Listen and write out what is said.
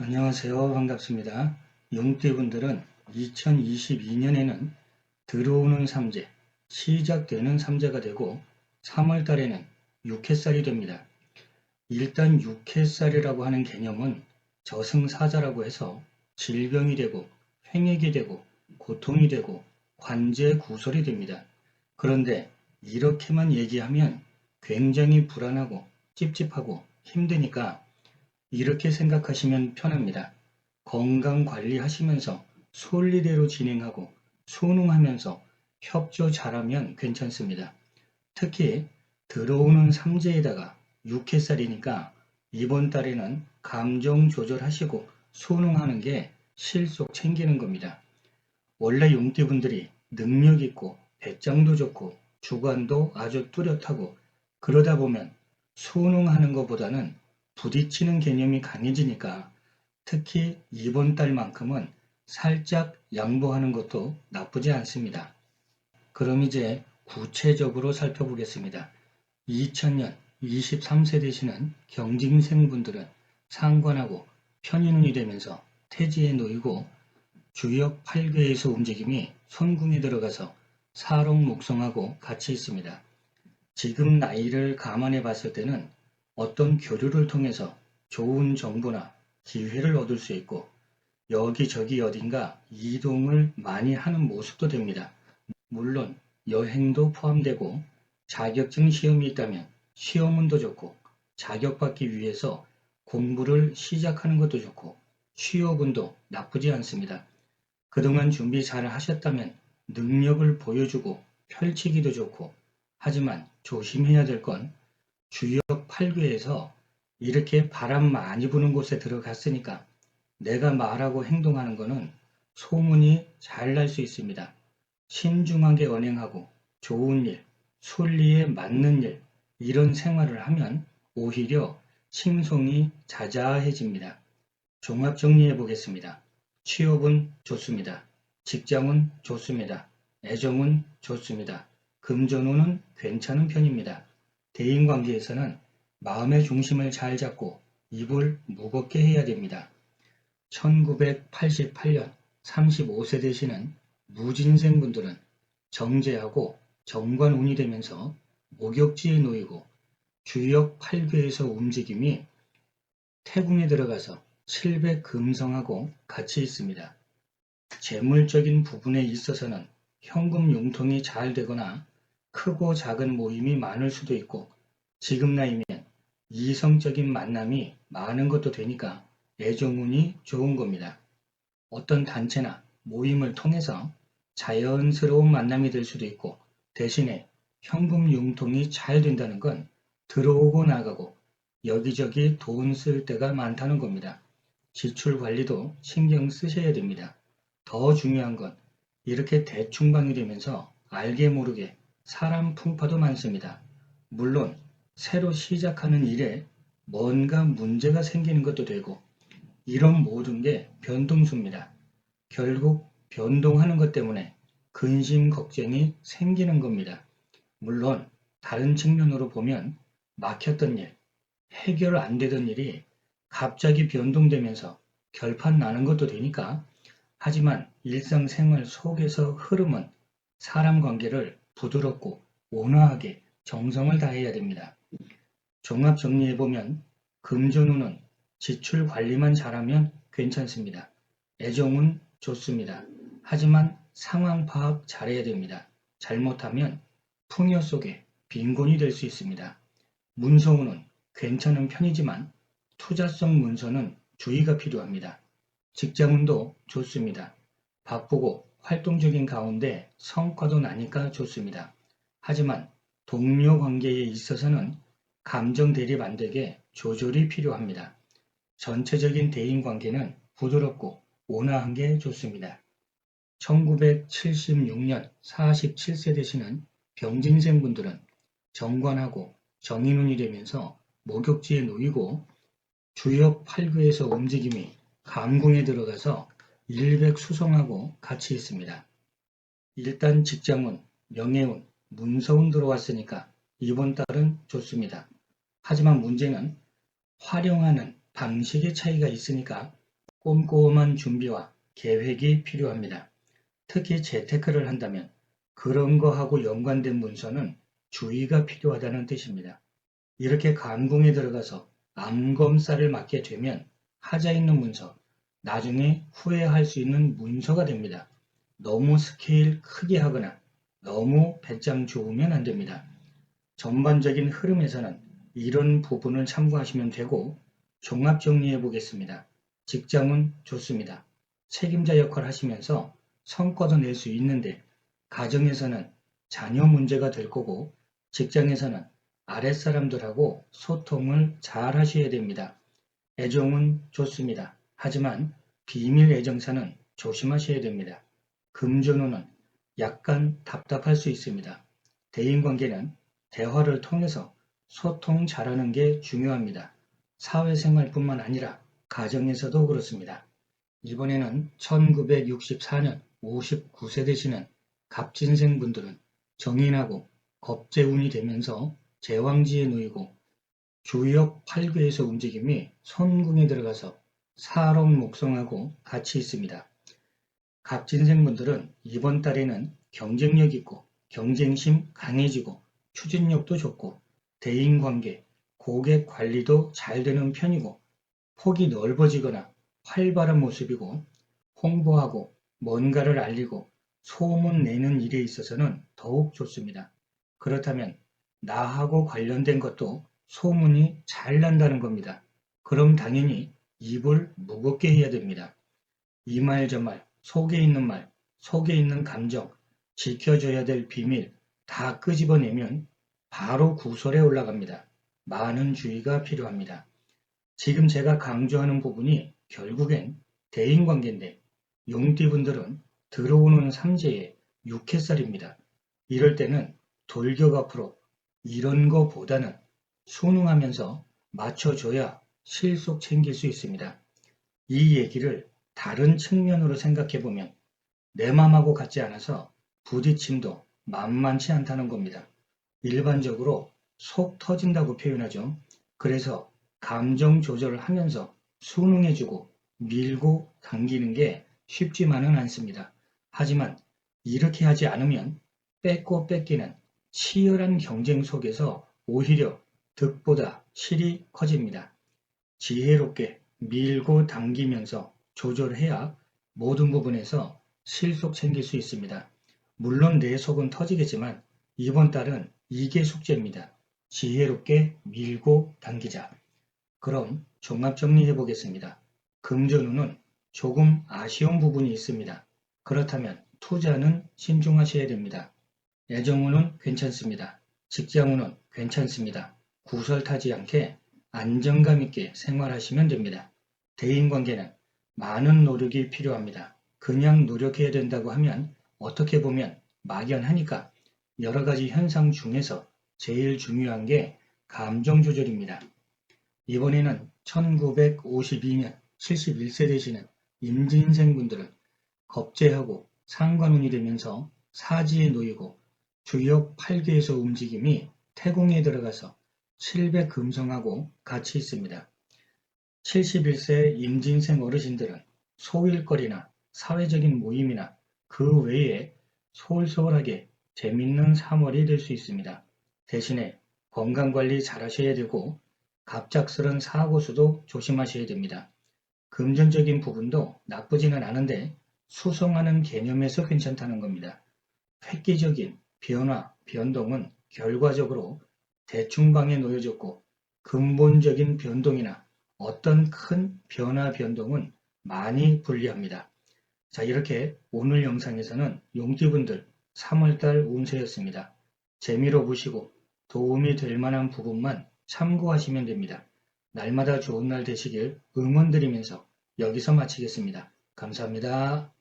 안녕하세요. 반갑습니다. 용띠분들은 2022년에는 들어오는 삼재, 시작되는 삼재가 되고 3월 달에는 육해살이 됩니다. 일단 육해살이라고 하는 개념은 저승사자라고 해서 질병이 되고 횡액이 되고 고통이 되고 관제 구설이 됩니다. 그런데 이렇게만 얘기하면 굉장히 불안하고 찝찝하고 힘드니까 이렇게 생각하시면 편합니다. 건강 관리하시면서 솔리대로 진행하고 순응하면서 협조 잘하면 괜찮습니다. 특히 들어오는 삼재에다가 육해살이니까 이번 달에는 감정 조절하시고 순응하는 게 실속 챙기는 겁니다. 원래 용띠분들이 능력 있고 배짱도 좋고 주관도 아주 뚜렷하고 그러다 보면 순응하는 것보다는 부딪히는 개념이 강해지니까 특히 이번 달만큼은 살짝 양보하는 것도 나쁘지 않습니다. 그럼 이제 구체적으로 살펴보겠습니다. 2000년 23세 되시는 경징생분들은 상관하고 편인운이 되면서 태지에 놓이고 주역 8괴에서 움직임이 손궁에 들어가서 사록 목성하고 같이 있습니다. 지금 나이를 감안해 봤을 때는 어떤 교류를 통해서 좋은 정보나 기회를 얻을 수 있고 여기저기 어딘가 이동을 많이 하는 모습도 됩니다. 물론 여행도 포함되고 자격증 시험이 있다면 시험운도 좋고 자격받기 위해서 공부를 시작하는 것도 좋고 취업운도 나쁘지 않습니다. 그동안 준비 잘 하셨다면 능력을 보여주고 펼치기도 좋고 하지만 조심해야 될 건 주역 8괴에서 이렇게 바람 많이 부는 곳에 들어갔으니까 내가 말하고 행동하는 것은 소문이 잘 날 수 있습니다. 신중하게 언행하고 좋은 일, 순리에 맞는 일, 이런 생활을 하면 오히려 칭송이 자자해집니다. 종합 정리해 보겠습니다. 취업은 좋습니다. 직장은 좋습니다. 애정은 좋습니다. 금전운은 괜찮은 편입니다. 대인관계에서는 마음의 중심을 잘 잡고 입을 무겁게 해야 됩니다. 1988년 35세 되시는 무진생 분들은 정제하고 정관운이 되면서 목욕지에 놓이고 주역 8괴에서 움직임이 태궁에 들어가서 700 금성하고 같이 있습니다. 재물적인 부분에 있어서는 현금 융통이 잘 되거나 크고 작은 모임이 많을 수도 있고 지금 나이면 이성적인 만남이 많은 것도 되니까 애정운이 좋은 겁니다. 어떤 단체나 모임을 통해서 자연스러운 만남이 될 수도 있고 대신에 현금 융통이 잘 된다는 건 들어오고 나가고 여기저기 돈 쓸 때가 많다는 겁니다. 지출 관리도 신경 쓰셔야 됩니다. 더 중요한 건 이렇게 대충방이 되면서 알게 모르게 사람 풍파도 많습니다. 물론 새로 시작하는 일에 뭔가 문제가 생기는 것도 되고 이런 모든 게 변동수입니다. 결국 변동하는 것 때문에 근심 걱정이 생기는 겁니다. 물론 다른 측면으로 보면 막혔던 일, 해결 안 되던 일이 갑자기 변동되면서 결판 나는 것도 되니까 하지만 일상생활 속에서 흐름은 사람 관계를 부드럽고 온화하게 정성을 다해야 됩니다. 종합 정리해보면 금전운은 지출 관리만 잘하면 괜찮습니다. 애정은 좋습니다. 하지만 상황 파악 잘해야 됩니다. 잘못하면 풍요 속에 빈곤이 될 수 있습니다. 문서운은 괜찮은 편이지만 투자성 문서는 주의가 필요합니다. 직장운도 좋습니다. 바쁘고 활동적인 가운데 성과도 나니까 좋습니다. 하지만 동료 관계에 있어서는 감정 대립 안 되게 조절이 필요합니다. 전체적인 대인 관계는 부드럽고 온화한 게 좋습니다. 1976년 47세 되시는 병진생 분들은 정관하고 정인운이 되면서 목욕지에 놓이고 주역 8구에서 움직임이 감궁에 들어가서 일백 수성하고 같이 있습니다. 일단 직장운, 명예운, 문서운 들어왔으니까 이번 달은 좋습니다. 하지만 문제는 활용하는 방식의 차이가 있으니까 꼼꼼한 준비와 계획이 필요합니다. 특히 재테크를 한다면 그런 거하고 연관된 문서는 주의가 필요하다는 뜻입니다. 이렇게 감궁에 들어가서 암검살을 맞게 되면 하자 있는 문서, 나중에 후회할 수 있는 문서가 됩니다. 너무 스케일 크게 하거나 너무 배짱 좋으면 안 됩니다. 전반적인 흐름에서는 이런 부분을 참고하시면 되고 종합 정리해 보겠습니다. 직장은 좋습니다. 책임자 역할 하시면서 성과도 낼 수 있는데 가정에서는 자녀 문제가 될 거고 직장에서는 아랫사람들하고 소통을 잘 하셔야 됩니다. 애정은 좋습니다. 하지만 비밀 애정사는 조심하셔야 됩니다. 금전운은 약간 답답할 수 있습니다. 대인관계는 대화를 통해서 소통 잘하는 게 중요합니다. 사회생활뿐만 아니라 가정에서도 그렇습니다. 이번에는 1964년 59세 되시는 갑진생 분들은 정인하고 겁재운이 되면서 제왕지에 놓이고 주역 8괴에서 움직임이 손궁에 들어가서 사록 목성하고 같이 있습니다. 갑진생 분들은 이번 달에는 경쟁력 있고 경쟁심 강해지고 추진력도 좋고 대인관계, 고객 관리도 잘 되는 편이고 폭이 넓어지거나 활발한 모습이고 홍보하고 뭔가를 알리고 소문 내는 일에 있어서는 더욱 좋습니다. 그렇다면 나하고 관련된 것도 소문이 잘 난다는 겁니다. 그럼 당연히 입을 무겁게 해야 됩니다. 이 말 저 말, 속에 있는 말, 속에 있는 감정, 지켜줘야 될 비밀 다 끄집어내면 바로 구설에 올라갑니다. 많은 주의가 필요합니다. 지금 제가 강조하는 부분이 결국엔 대인관계인데 용띠분들은 들어오는 삼재의 육해살입니다. 이럴 때는 돌격 앞으로 이런 거보다는 순응하면서 맞춰줘야 실속 챙길 수 있습니다. 이 얘기를 다른 측면으로 생각해 보면 내 맘하고 같지 않아서 부딪힘도 만만치 않다는 겁니다. 일반적으로 속 터진다고 표현하죠. 그래서 감정 조절을 하면서 순응해주고 밀고 당기는 게 쉽지만은 않습니다. 하지만 이렇게 하지 않으면 뺏고 뺏기는 치열한 경쟁 속에서 오히려 득보다 실이 커집니다. 지혜롭게 밀고 당기면서 조절해야 모든 부분에서 실속 챙길 수 있습니다. 물론 내 속은 터지겠지만 이번 달은 이게 숙제입니다. 지혜롭게 밀고 당기자. 그럼 종합 정리해 보겠습니다. 금전운은 조금 아쉬운 부분이 있습니다. 그렇다면 투자는 신중하셔야 됩니다. 애정운은 괜찮습니다. 직장운은 괜찮습니다. 구설 타지 않게 안정감 있게 생활하시면 됩니다. 대인관계는 많은 노력이 필요합니다. 그냥 노력해야 된다고 하면 어떻게 보면 막연하니까 여러 가지 현상 중에서 제일 중요한 게 감정 조절입니다. 이번에는 1952년 71세 되시는 임진생 분들은 겁재하고 상관운이 되면서 사지에 놓이고 주역 8개에서 움직임이 태공에 들어가서 700 금성하고 같이 있습니다. 71세 임진생 어르신들은 소일거리나 사회적인 모임이나 그 외에 소홀소홀하게 재밌는 3월이 될 수 있습니다. 대신에 건강관리 잘 하셔야 되고 갑작스런 사고수도 조심하셔야 됩니다. 금전적인 부분도 나쁘지는 않은데 수성하는 개념에서 괜찮다는 겁니다. 획기적인 변화, 변동은 결과적으로 대충방에 놓여졌고 근본적인 변동이나 어떤 큰 변화, 변동은 많이 불리합니다. 자 이렇게 오늘 영상에서는 용띠분들 3월달 운세였습니다. 재미로 보시고 도움이 될 만한 부분만 참고하시면 됩니다. 날마다 좋은 날 되시길 응원드리면서 여기서 마치겠습니다. 감사합니다.